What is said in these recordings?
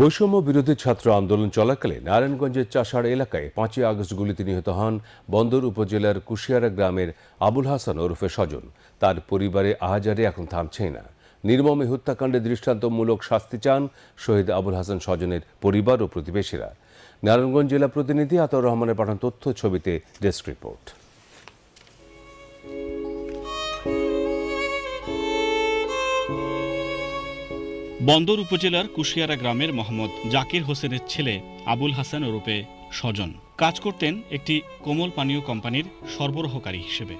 বৈষম্য বিরোধী ছাত্র আন্দোলন চলাকালে নারায়ণগঞ্জের চাষাড় এলাকায় পাঁচই আগস্ট গুলিতে নিহত হন বন্দর উপজেলার কুশিয়ারা গ্রামের আবুল হাসান ওরফে স্বজন। তার পরিবারে আহাজারে এখন থামছেই না। নির্মমে হত্যাকাণ্ডে দৃষ্টান্তমূলক শাস্তি চান শহীদ আবুল হাসান স্বজনের পরিবার ও প্রতিবেশীরা। নারায়ণগঞ্জ জেলা প্রতিনিধি আতর রহমানের পাঠান তথ্য, ছবিতে ডেস্ক রিপোর্ট। বন্দর উপজেলার কুশিয়ারা গ্রামের মোহাম্মদ জাকির হোসেনের ছেলে আবুল হাসান ওরূপে স্বজন। কাজ করতেন একটি কোমল পানীয় কোম্পানির সরবরাহকারী হিসেবে।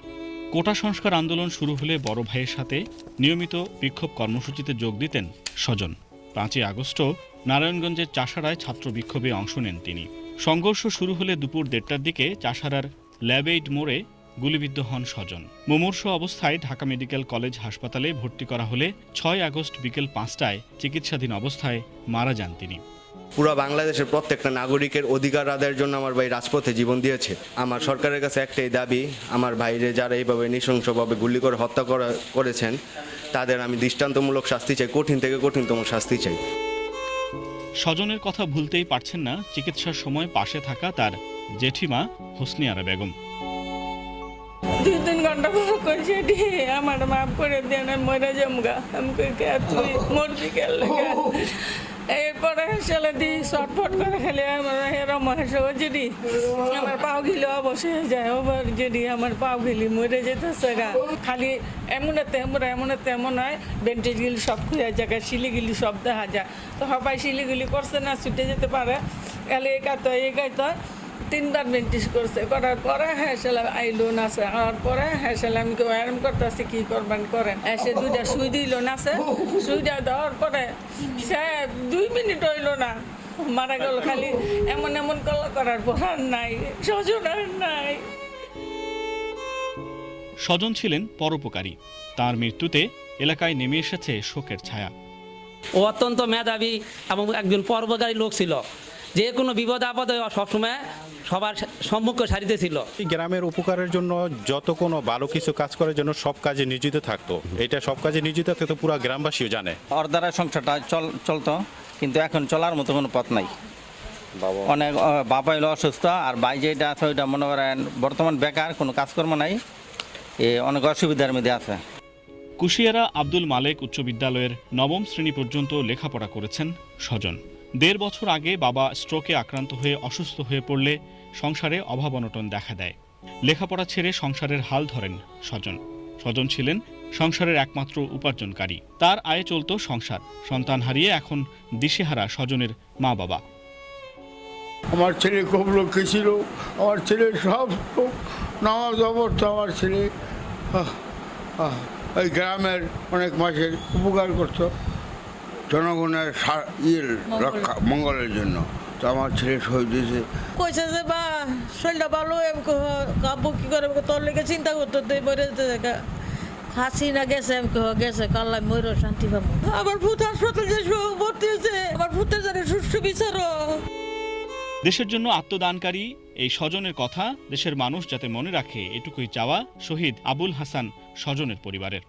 কোটা সংস্কার আন্দোলন শুরু হলে বড় ভাইয়ের সাথে নিয়মিত বিক্ষোভ কর্মসূচিতে যোগ দিতেন স্বজন। পাঁচই আগস্টও নারায়ণগঞ্জের চাষাড়ায় ছাত্র বিক্ষোভে অংশ নেন তিনি। সংঘর্ষ শুরু হলে দুপুর দেড়টার দিকে চাষাড়ার ল্যাবেইড মোড়ে গুলিবিদ্ধ হন স্বজন। মুমূর্ষ অবস্থায় ঢাকা মেডিকেল কলেজ হাসপাতালে ভর্তি করা হলে ছয় আগস্ট বিকেল পাঁচটায় চিকিৎসাধীন অবস্থায় মারা যান তিনি। পুরো বাংলাদেশের প্রত্যেকটা নাগরিকের অধিকার আদায়ের জন্য আমার ভাই রাজপথে জীবন দিয়েছে। আমার সরকারের কাছে একটাই দাবি আমার ভাইরে যারা এইভাবে নৃশংসভাবে গুলি করে হত্যা করা করেছেন তাদের আমি দৃষ্টান্তমূলক শাস্তি চাই কঠিন থেকে কঠিনতম শাস্তি চাই। স্বজনের কথা ভুলতেই পারছেন না চিকিৎসার সময় পাশে থাকা তার জেঠিমা হোসনি আরা বেগম। দুই তিন ঘণ্টা পর কইছে আমার মাফ করে দেন, আমি মরে যামগা আমি কই তুই মরবি কে লাগা? এরপরে হেসেলে দি শটফট করে খেলে আমার এরম হেসে ও যদি আমার পাও গিলে হয়ে যায় ওবার যদি আমার পাও গিলি মরে যেতেছে গা। খালি এমন এমনতে এমন হয় বেন্টেজ গিলি সব খুঁজে জায়গায় শিলিগুলি সব দেখা যায়। তো সবাই শিলিগুলি করছে না, ছুটে যেতে পারে। এলে এই গাইতে এই গাইতে তিনবার বেন্টিস করছে। করার পরে হ্যাঁ সেলাম আইলো নাচে আর পরে হ্যাঁ সেলাম কেউ আরাম করতেছে কি করবেন করেন। এসে দুইটা সুই দিল নাচে সুইটা দেওয়ার পরে সে দুই মিনিট হইল না। মারা গেল খালি। এমন এমন কল করার পর আর নাই। সজন আর নাই। স্বজন ছিলেন পরোপকারী। তার মৃত্যুতে এলাকায় নেমে এসেছে শোকের ছায়া। ও অত্যন্ত মেধাবী এবং একজন পর্বকারী লোক ছিল। যে কোনো বিপদ আপদে সবসময় সবার সম্মুখ সারিতে ছিল। এই গ্রামের উপকারের জন্য যত কোনো ভালো কিছু কাজ করার জন্য সব কাজে নিয়োজিত থাকতো। এটা সব কাজে নিয়োজিত থাকতো পুরো গ্রামবাসীও জানে। ওর দ্বারা সংসারটা চল চলতো কিন্তু এখন চলার মতো কোনো পথ নাই। অনেক বাবা হইল অসুস্থ আর ভাই যেটা আছে ওইটা মনে করেন বর্তমান বেকার কোনো কাজকর্ম নাই। এ অনেক অসুবিধার মধ্যে আছে। কুশিয়ারা আব্দুল মালেক উচ্চ বিদ্যালয়ের নবম শ্রেণি পর্যন্ত লেখাপড়া করেছেন স্বজন। দেড় বছর আগে বাবা স্ট্রোকে আক্রান্ত হয়ে অসুস্থ হয়ে পড়লে সংসারে অভাব অনটন দেখা দেয়। লেখাপড়া ছেড়ে সংসারের হাল ধরেন স্বজন। স্বজন ছিলেন সংসারের একমাত্র উপার্জনকারী। তার আয়ে চলত সংসার। সন্তান হারিয়ে এখন দিশেহারা স্বজনের মা বাবা আমার ছেলে খুব লক্ষ্মী ছিল। আমার ছেলে সব নামাজ অবস্থা আমার ছেলে। গ্রামের অনেক মাসের উপকার করতো। জনগণের ইয়ের রক্ষা মঙ্গলের জন্য। তো আমার ছেলে শহীদ হয়েছে। কইছে যে বা শরীরটা ভালো কাব্য কি করে? তোর লেগে চিন্তা করতো তুই মরে দেখা। হাসি না গেছে আমি কহ গেছে কাল্লা ময়ূর শান্তি পাবো। আমার ভূত হাসপাতাল যে ভর্তি হয়েছে। আমার ভূতের জানে সুষ্ঠু বিচারো দেশের জন্য আত্মদানকারী এই স্বজনের কথা দেশের মানুষ যাতে মনে রাখে এটুকুই চাওয়া শহীদ আবুল হাসান স্বজনের পরিবারের।